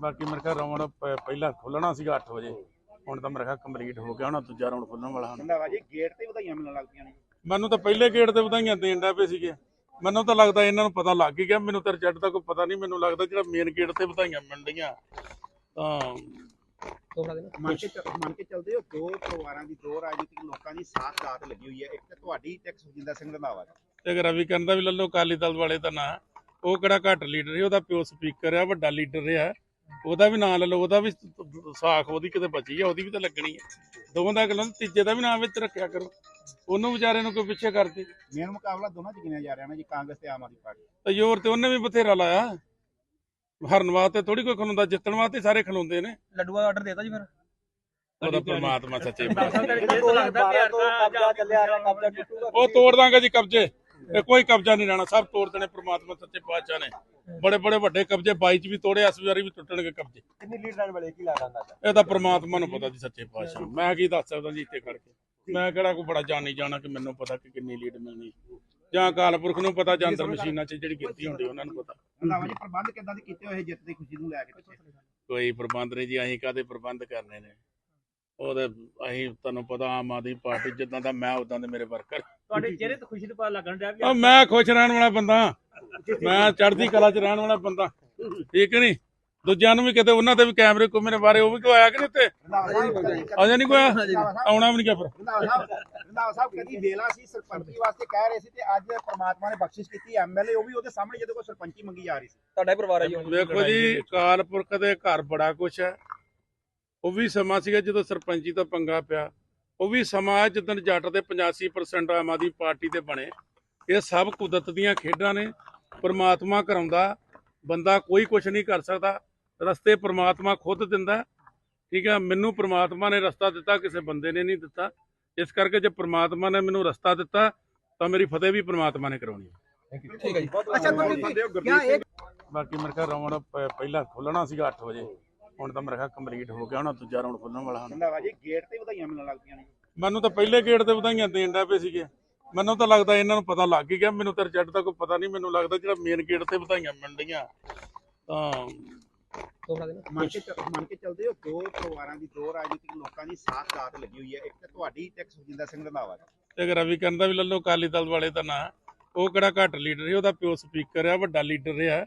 ਬਾਕੀ ਮੇਰੇ ਖਿਆਲ ਰਾਉਂਡ ਪਹਿਲਾਂ ਖੁੱਲਣਾ ਸੀਗਾ 8 ਵਜੇ। ਹੁਣ ਤਾਂ ਮੇਰੇ ਖਿਆਲ ਕੰਪਲੀਟ ਹੋ ਗਿਆ ਹੁਣ ਦੂਜਾ ਰਾਉਂਡ ਖੁੱਲਣ ਵਾਲਾ ਹੁਣ। ਰੰਧਾਵਾ ਜੀ ਗੇਟ ਤੇ ਵਧਾਈਆਂ ਮਿਲਣ ਲੱਗ ਪਈਆਂ ਨੇ। ਮੈਨੂੰ ਤਾਂ ਪਹਿਲੇ ਗੇਟ ਤੇ ਵਧਾਈਆਂ ਦੇਣ ਦਾ ਪਏ ਸੀਗੇ। ਮੈਨੂੰ ਤਾਂ ਲੱਗਦਾ ਇਹਨਾਂ ਨੂੰ ਪਤਾ ਲੱਗ ਹੀ ਗਿਆ। ਮੈਨੂੰ ਤਾਂ ਰਿਜ਼ਲਟ ਦਾ ਕੋਈ ਪਤਾ ਨਹੀਂ। ਮੈਨੂੰ ਲੱਗਦਾ ਜਿਹੜਾ ਮੇਨ ਗੇਟ ਤੇ ਵਧਾਈਆਂ ਮਿਲ ਰਹੀਆਂ ਤਾਂ ਮੰਨ ਕੇ ਚੱਲ- ਮੰਨ ਕੇ ਚੱਲਦੇ ਹੋ ਦੋ ਪਰਿਵਾਰਾਂ ਦੀ ਦੋ ਰਾਜਨੀਤਿਕ ਲੋਕਾਂ ਦੀ ਸਾਥ ਦਾਤ ਲੱਗੀ ਹੋਈ ਹੈ। ਇੱਕ ਤਾਂ ਤੁਹਾਡੀ ਤੇ ਇੱਕ ਸੁਖਜਿੰਦਰ ਸਿੰਘ ਰੰਧਾਵਾ ਦੀ ਤੇ ਅਗਰ ਰਵੀ ਕਰਨ ਦਾ ਵੀ ਲੱਲੋ ਅਕਾਲੀ ਦਲ ਵਾਲੇ ਦਾ ਨਾਂ। ਉਹ ਕਿਹੜਾ ਘੱਟ ਲੀਡਰ ਹੈ ਉਹਦਾ ਪਿਓ ਸਪੀਕਰ ਆ ਵੱਡਾ ਲੀਡਰ ਆ ਉਹਦਾ ਵੀ ਨਾਂ ਲੈ ਲਓ ਉਹਦਾ ਵੀ ਸਾਖ ਉਹਦੀ ਕਿਤੇ ਬਚੀ ਆ ਉਹਦੀ ਵੀ ਤਾਂ ਲੱਗਣੀ ਹੈ ਦੋਵਾਂ ਦਾ ਗੱਲਾਂ ਤੀਜੇ ਦਾ ਵੀ ਨਾਂ ਵਿੱਚ ਰੱਖਿਆ ਕਰੋ। ਉਹਨੂੰ ਵਿਚਾਰੇ ਨੂੰ ਕੋਈ ਪਿੱਛੇ ਕਰਦੇ ਮੇਨ ਮੁਕਾਬਲਾ ਦੋਨਾਂ ਚ ਗਿਣਿਆ ਜਾ ਰਿਹਾ ਨਾ ਜੀ ਕਾਂਗਰਸ ਤੇ ਆਮ ਆਦਮੀ ਪਾਰਟੀ। ਤੇ ਜ਼ੋਰ ਤੇ ਉਹਨੇ ਵੀ ਬਥੇਰਾ ਲਾਇਆ। ਹਰਨ ਵਾਸਤੇ ਥੋੜੀ ਕੋਈ ਖਲੋਂਦਾ ਜਿੱਤਣ ਵਾਸਤੇ ਸਾਰੇ ਖਲੋਂਦੇ ਨੇ। ਲੱਡੂਆ ਦਾ ਆਰਡਰ ਦੇਤਾ ਜੀ ਫਿਰ। ਉਹਦਾ ਪ੍ਰਮਾਤਮਾ ਸੱਚੇ ਕਬਜ਼ਾ ਚੱਲਿਆ ਰਿਹਾ ਕਬਜ਼ਾ ਟੁੱਟੂਗਾ। ਉਹ ਤੋੜ ਦਾਂਗੇ ਜੀ ਕਬਜ਼ੇ। ਇਹ ਕੋਈ ਕਬਜ਼ਾ ਨਹੀਂ ਰਹਿਣਾ ਸਭ ਤੋੜ ਦੇਣੇ ਪ੍ਰਮਾਤਮਾ ਸੱਚੇ ਪਾਤਸ਼ਾਹ ਨੇ। ਬੜੇ ਬੜੇ ਵੱਡੇ ਕਬਜ਼ੇ 22 ਚ ਵੀ ਤੋੜੇ ਇਸ ਵਾਰੀ ਵੀ ਟੁੱਟਣਗੇ ਕਬਜ਼ੇ। ਕਿੰਨੀ ਲੀਡ ਲੈਣ ਵਾਲੇ ਕੀ ਲੱਗਦਾ ਇਹ ਤਾਂ ਪ੍ਰਮਾਤਮਾ ਨੂੰ ਪਤਾ ਜੀ ਸੱਚੇ ਪਾਤਸ਼ਾਹ। ਮੈਂ ਕੀ ਦੱਸ ਸਕਦਾ ਜੀ ਇੱਥੇ ਖੜ ਕੇ? ਮੈਂ ਕਿਹੜਾ ਕੋਈ ਬੜਾ ਜਾਣੀ ਜਾਣਾ ਕਿ ਮੈਨੂੰ ਪਤਾ ਕਿ ਕਿੰਨੀ ਲੀਡ ਮਿਲਣੀ। ਜਾਂ ਅਕਾਲ ਪੁਰਖ ਨੂੰ ਪਤਾ ਜਾਂ ਅੰਦਰ ਮਸ਼ੀਨਾਂ 'ਚ ਜਿਹੜੀ ਗਿਣਤੀ ਹੁੰਦੀ ਉਹਨਾਂ ਨੂੰ ਪਤਾ। ਰੰਧਾਵਾ ਜੀ ਪ੍ਰਬੰਧ ਕਿੱਦਾਂ ਦੇ ਕੀਤੇ ਹੋਏ ਜਿੱਤ ਦੀ ਖੁਸ਼ੀ ਨੂੰ ਲੈ ਕੇ ਕੋਈ ਪ੍ਰਬੰਧ ਨਹੀਂ ਜੀ ਅਸੀਂ ਕਾਦੇ ਪ੍ਰਬੰਧ ਕਰਨੇ ਨੇ? ਉਹਦੇ ਅਸੀਂ ਤੁਹਾਨੂੰ ਪਤਾ ਆਮ ਆਦਮੀ ਪਾਰਟੀ ਜਿੱਦਾਂ ਦਾ ਮੈਂ ਉਦਾਂ ਦੇ ਮੇਰੇ ਵਰਕਰ। ਤੁਹਾਡੇ ਚਿਹਰੇ ਤੇ ਖੁਸ਼ੀ ਦਾ ਪਤਾ ਲੱਗਣ ਡਿਆ ਵੀ ਮੈਂ ਖੁਸ਼ ਰਹਿਣ ਵਾਲਾ ਬੰਦਾ। ਮੈਂ ਚੜ੍ਹਦੀ ਕਲਾ 'ਚ ਰਹਿਣ ਵਾਲਾ ਬੰਦਾ। ਠੀਕ ਨਹੀਂ? ਦੂਜਿਆਂ ਨੂੰ ਵੀ ਕਿਤੇ ਉਹਨਾਂ ਤੇ ਵੀ ਕੈਮਰੇ ਕੋ ਮੇਰੇ ਬਾਰੇ ਉਹ ਵੀ ਕੋਈ ਆਇਆ ਕਿ ਨਹੀਂ ਉੱਤੇ? ਅਜੇ ਨਹੀਂ ਕੋਈ ਆਉਣਾ ਵੀ ਨਹੀਂ ਕਿਹਾ ਫਿਰ। ਰੰਧਾਵਾ ਸਾਹਿਬ ਰੰਧਾਵਾ ਸਾਹਿਬ ਕਦੀ ਵੇਲਾ ਸੀ ਸਰਪੰਚੀ ਵਾਸਤੇ ਕਹਿ ਰਹੇ ਸੀ ਤੇ ਅੱਜ ਪ੍ਰਮਾਤਮਾ ਨੇ ਬਖਸ਼ਿਸ਼ ਕੀਤੀ ਐਮਐਲਏ ਉਹ ਵੀ ਉਹਦੇ ਸਾਹਮਣੇ ਜਦੋਂ ਕੋਈ ਸਰਪੰਚੀ ਮੰਗੀ ਜਾ ਰਹੀ ਸੀ। ਤੁਹਾਡਾ ਹੀ ਪਰਿਵਾਰ ਹੈ ਜੀ ਵੇਖੋ ਜੀ ਅਕਾਲ ਪੁਰਖ ਦੇ ਘਰ ਬੜਾ ਕੁਛ ਹੈ। ਉਹ ਵੀ ਸਮਾਂ ਸੀਗਾ ਜਦੋਂ ਸਰਪੰਚੀ ਤੋਂ ਪੰਗਾ ਪਿਆ। ਉਹ ਵੀ ਸਮਾਂ ਹੈ ਜਦੋਂ ਜੱਟ ਦੇ 85% ਆਮ ਆਦਮੀ ਪਾਰਟੀ ਤੇ ਬਣੇ। ਇਹ ਸਭ ਕੁਦਰਤ ਦੀਆਂ ਖੇਡਾਂ ਨੇ। ਪ੍ਰਮਾਤਮਾ ਕਰਾਉਂਦਾ ਬੰਦਾ ਕੋਈ ਕੁਛ ਨਹੀਂ ਕਰ ਸਕਦਾ। ਰਸਤੇ ਪ੍ਰਮਾਤਮਾ ਖੁਦ ਦਿੰਦਾ। ਠੀਕ ਹੈ ਮੈਨੂੰ ਪ੍ਰਮਾਤਮਾ ਨੇ ਰਸਤਾ ਦਿੱਤਾ ਕਿਸੇ ਬੰਦੇ ਨੇ ਨਹੀਂ ਦਿੱਤਾ। ਇਸ ਕਰਕੇ ਜੇ ਪ੍ਰਮਾਤਮਾ ਨੇ ਮੈਨੂੰ ਰਸਤਾ ਦਿੱਤਾ ਤਾਂ ਮੇਰੀ ਫਤਿਹ ਵੀ ਪ੍ਰਮਾਤਮਾ ਨੇ ਕਰਾਉਣੀ ਹੈ। ਠੀਕ ਹੈ ਜੀ। ਅੱਛਾ ਬਾਕੀ ਮੇਰੇ ਖਿਆਲ ਰਾਉਂਡ ਪਹਿਲਾਂ ਖੁੱਲਣਾ ਸੀਗਾ 8 ਵਜੇ। ਹੁਣ ਤਾਂ ਮੇਰੇ ਖਿਆਲ ਕੰਪਲੀਟ ਹੋ ਗਿਆ ਹੁਣ ਦੂਜਾ ਰਾਉਂਡ ਖੁੱਲਣ ਵਾਲਾ ਹੁਣ। ਜੀ ਗੇਟ ਤੇ ਵਧਾਈਆਂ ਮਿਲਣ ਲੱਗ ਪਈਆਂ ਨੇ ਮੈਨੂੰ ਤਾਂ ਪਹਿਲੇ ਗੇਟ ਤੇ ਵਧਾਈਆਂ ਦੇਣ ਦਾ ਪਏ ਸੀਗੇ। ਮੈਨੂੰ ਤਾਂ ਲੱਗਦਾ ਇਹਨਾਂ ਨੂੰ ਪਤਾ ਲੱਗ ਹੀ ਗਿਆ ਮੈਨੂੰ ਤਾਂ ਰਿਜ਼ਲਟ ਦਾ ਕੋਈ ਪਤਾ ਨਹੀਂ ਮੈਨੂੰ ਲੱਗਦਾ ਜਿਹੜਾ ਮੇਨ ਗੇਟ ਤੇ ਵਧਾਈਆਂ ਮਿਲ ਰਹੀਆਂ ਤਾਂ ਮੰਨ ਕੇ ਚੱਲ- ਮੰਨ ਕੇ ਚੱਲਦੇ ਹੋ ਦੋ ਪਰਿਵਾਰਾਂ ਦੀ ਦੋ ਰਾਜਨੀਤਿਕ ਲੋਕਾਂ ਦੀ ਸਾਥ ਦਾਤ ਲੱਗੀ ਹੋਈ ਹੈ। ਇੱਕ ਤਾਂ ਤੁਹਾਡੀ ਤੇ ਇੱਕ ਸੁਖਜਿੰਦਰ ਸਿੰਘ ਰੰਧਾਵਾ ਦੀ ਤੇ ਅਗਰ ਰਵੀ ਕਰਨ ਦਾ ਵੀ ਲੱਲੋ ਅਕਾਲੀ ਦਲ ਵਾਲੇ ਦਾ ਨਾਂ ਉਹ ਕਿਹੜਾ ਘੱਟ ਲੀਡਰ ਹੈ ਉਹਦਾ ਪਿਓ ਸਪੀਕਰ ਆ ਵੱਡਾ ਲੀਡਰ ਆ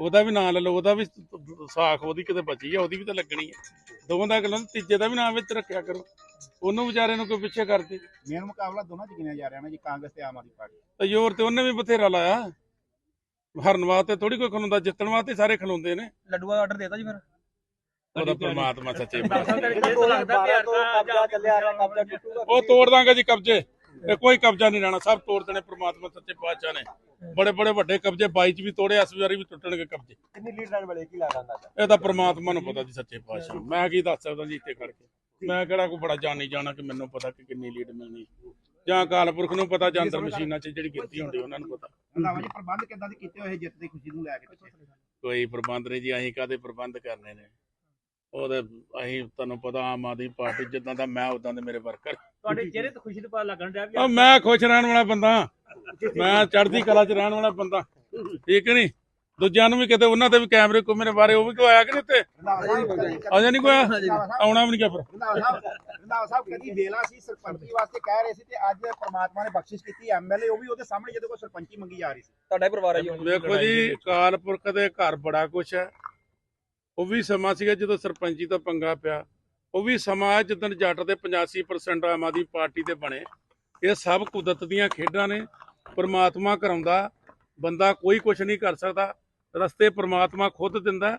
ਉਹਦਾ ਵੀ ਨਾਂ ਲੈ ਲਓ ਉਹਦਾ ਵੀ ਸਾਖ ਉਹਦੀ ਕਿਤੇ ਬਚੀ ਆ ਉਹਦੀ ਵੀ ਤਾਂ ਲੱਗਣੀ ਹੈ ਦੋਵਾਂ ਦਾ ਗੱਲਾਂ ਤੀਜੇ ਦਾ ਵੀ ਨਾਂ ਵਿੱਚ ਰੱਖਿਆ ਕਰੋ। ਉਹਨੂੰ ਵਿਚਾਰੇ ਨੂੰ ਕੋਈ ਪਿੱਛੇ ਕਰਦੇ ਮੇਨ ਮੁਕਾਬਲਾ ਦੋਨਾਂ ਚ ਗਿਣਿਆ ਜਾ ਰਿਹਾ ਨਾ ਜੀ ਕਾਂਗਰਸ ਤੇ ਆਮ ਆਦਮੀ ਪਾਰਟੀ। ਤੇ ਜ਼ੋਰ ਤੇ ਉਹਨੇ ਵੀ ਬਥੇਰਾ ਲਾਇਆ। ਹਰਨ ਵਾਸਤੇ ਥੋੜੀ ਕੋਈ ਖਲੋਂਦਾ ਜਿੱਤਣ ਵਾਸਤੇ ਸਾਰੇ ਖਲੋਂਦੇ ਨੇ। ਲੱਡੂਆ ਦਾ ਆਰਡਰ ਦੇਤਾ ਜੀ ਫਿਰ। ਉਹਦਾ ਪ੍ਰਮਾਤਮਾ ਸੱਚੇ ਪਾਤਸ਼ਾਹ ਲੱਗਦਾ ਕਬਜ਼ਾ ਚੱਲਿਆ ਰਿਹਾ ਕਬਜ਼ਾ ਟੁੱਟੂਗਾ। ਉਹ ਤੋੜ ਦਾਂਗੇ ਜੀ ਕਬਜ਼ੇ। ਇਹ ਕੋਈ ਕਬਜ਼ਾ ਨਹੀਂ ਰਹਿਣਾ ਸਭ ਤੋੜ ਦੇਣੇ ਪ੍ਰਮਾਤਮਾ ਸੱਚੇ ਪਾਤਸ਼ਾਹ ਨੇ। ਬੜੇ ਬੜੇ ਵੱਡੇ ਕਬਜ਼ੇ 22 ਚ ਵੀ ਤੋੜੇ ਇਸ ਵਾਰੀ ਵੀ ਟੁੱਟਣਗੇ ਕਬਜ਼ੇ। ਕਿੰਨੀ ਲੀਡ ਲੈਣ ਵਾਲੇ ਕੀ ਅੰਦਾਜ਼ਾ? ਇਹ ਤਾਂ ਪ੍ਰਮਾਤਮਾ ਨੂੰ ਪਤਾ ਜੀ ਸੱਚੇ ਪਾਤਸ਼ਾਹ। ਮੈਂ ਕੀ ਦੱਸ ਸਕਦਾ ਜੀ ਇੱਥੇ ਖੜ ਕੇ? ਮੈਂ ਕਿਹੜਾ ਕੋਈ ਬੜਾ ਜਾਣੀ ਜਾਣਾ ਕਿ ਮੈਨੂੰ ਪਤਾ ਕਿ ਕਿੰਨੀ ਲੀਡ ਮਿਲਣੀ। ਜਾਂ ਅਕਾਲ ਪੁਰਖ ਨੂੰ ਪਤਾ ਜਾਂ ਅੰਦਰ ਮਸ਼ੀਨਾਂ 'ਚ ਜਿਹੜੀ ਗਿਣਤੀ ਹੁੰਦੀ ਉਹਨਾਂ ਨੂੰ ਪਤਾ। ਰੰਧਾਵਾ ਜੀ ਪ੍ਰਬੰਧ ਕਿੱਦਾਂ ਦੇ ਕੀਤੇ ਹੋਏ ਜਿੱਤ ਦੀ ਖੁਸ਼ੀ ਨੂੰ ਲੈ ਕੇ ਕੋਈ ਪ੍ਰਬੰਧ ਨਹੀਂ ਜੀ ਅਸੀਂ ਕਾਦੇ ਪ੍ਰਬੰਧ ਕਰਨੇ ਨੇ? ਉਹਦੇ ਅਸੀਂ ਤੁਹਾਨੂੰ ਪਤਾ ਆਮ ਆਦਮੀ ਪਾਰਟੀ ਜਿੱਦਾਂ ਦਾ ਮੈਂ ਉਦਾਂ ਦੇ ਮੇਰੇ ਵਰਕਰ। ਤੁਹਾਡੇ ਚਿਹਰੇ ਤੇ ਖੁਸ਼ੀ ਦਾ ਪਤਾ ਲੱਗਣ ਡਿਆ ਵੀ ਉਹ ਮੈਂ ਖੁਸ਼ ਰਹਿਣ ਵਾਲਾ ਬੰਦਾ। ਮੈਂ ਚੜ੍ਹਦੀ ਕਲਾ 'ਚ ਰਹਿਣ ਵਾਲਾ ਬੰਦਾ। ਠੀਕ ਨਹੀਂ? ਦੂਜਿਆਂ ਨੂੰ ਵੀ ਕਿਤੇ ਉਹਨਾਂ ਤੇ ਵੀ ਕੈਮਰੇ ਕੋ ਮੇਰੇ ਬਾਰੇ ਉਹ ਵੀ ਕੋਈ ਆਇਆ ਕਿ ਨਹੀਂ ਕਦੀ- ਅਜੇ ਨਹੀਂ ਕੋਈ ਆਉਣਾ ਵੀ ਨਹੀਂ ਕਿਹਾ ਫਿਰ? ਰੰਧਾਵਾ ਸਾਹਿਬ ਕਦੀ ਵੇਲਾ ਸੀ ਸਰਪੰਚੀ ਵਾਸਤੇ ਕਹਿ ਰਹੇ ਸੀ ਤੇ ਅੱਜ ਪ੍ਰਮਾਤਮਾ ਨੇ ਬਖਸ਼ਿਸ਼ ਕੀਤੀ ਐਮਐਲਏ ਉਹ ਵੀ ਉਹਦੇ ਸਾਹਮਣੇ ਜਦੋਂ ਕੋਈ ਸਰਪੰਚੀ ਮੰਗੀ ਜਾ ਰਹੀ ਸੀ। ਤੁਹਾਡਾ ਹੀ ਪਰਿਵਾਰ ਹੈ ਜੀ ਵੇਖੋ ਜੀ ਅਕਾਲ ਪੁਰਖ ਦੇ ਘਰ ਬੜਾ ਕੁਛ ਹੈ। ਉਹ ਵੀ ਸਮਾਂ ਸੀਗਾ ਜਦੋਂ ਸਰਪੰਚੀ ਤੋਂ ਪੰਗਾ ਪਿਆ। ਉਹ ਵੀ ਸਮਾਂ ਹੈ ਜਦੋਂ ਜੱਟ ਦੇ 85% ਆਮ ਆਦਮੀ ਪਾਰਟੀ ਤੇ ਬਣੇ। ਇਹ ਸਭ ਕੁਦਰਤ ਦੀਆਂ ਖੇਡਾਂ ਨੇ। ਪ੍ਰਮਾਤਮਾ ਕਰਾਉਂਦਾ ਬੰਦਾ ਕੋਈ ਕੁਛ ਨਹੀਂ ਕਰ ਸਕਦਾ। ਰਸਤੇ ਪ੍ਰਮਾਤਮਾ ਖੁਦ ਦਿੰਦਾ।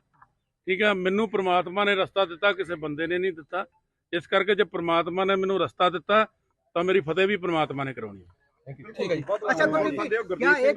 ਠੀਕ ਹੈ ਮੈਨੂੰ ਪ੍ਰਮਾਤਮਾ ਨੇ ਰਸਤਾ ਦਿੱਤਾ ਕਿਸੇ ਬੰਦੇ ਨੇ ਨਹੀਂ ਦਿੱਤਾ। ਇਸ ਕਰਕੇ ਜੇ ਪ੍ਰਮਾਤਮਾ ਨੇ ਮੈਨੂੰ ਰਸਤਾ ਦਿੱਤਾ ਤਾਂ ਮੇਰੀ ਫਤਿਹ ਵੀ ਪ੍ਰਮਾਤਮਾ ਨੇ ਕਰਾਉਣੀ ਹੈ। ਠੀਕ ਹੈ ਜੀ। ਅੱਛਾ ਤੁਸੀਂ ਕਿਆ ਇਹ